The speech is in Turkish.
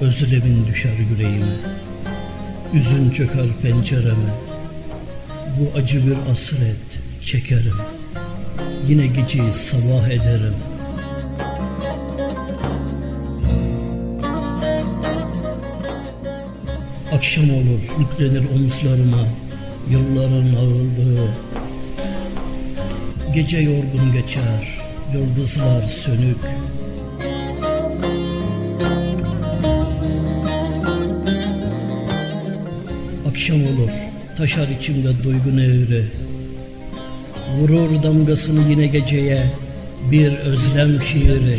Özlemin düşer yüreğime. Üzün çöker pencereme. Bu acı bir hasret çekerim. Yine geceyi sabah ederim. Akşam olur yüklenir omuzlarıma Yılların ağırlığı. Gece yorgun geçer Yıldızlar sönük Akşam olur. Taşar içimde duygu nehri. Vurur damgasını yine geceye. Bir özlem şiiri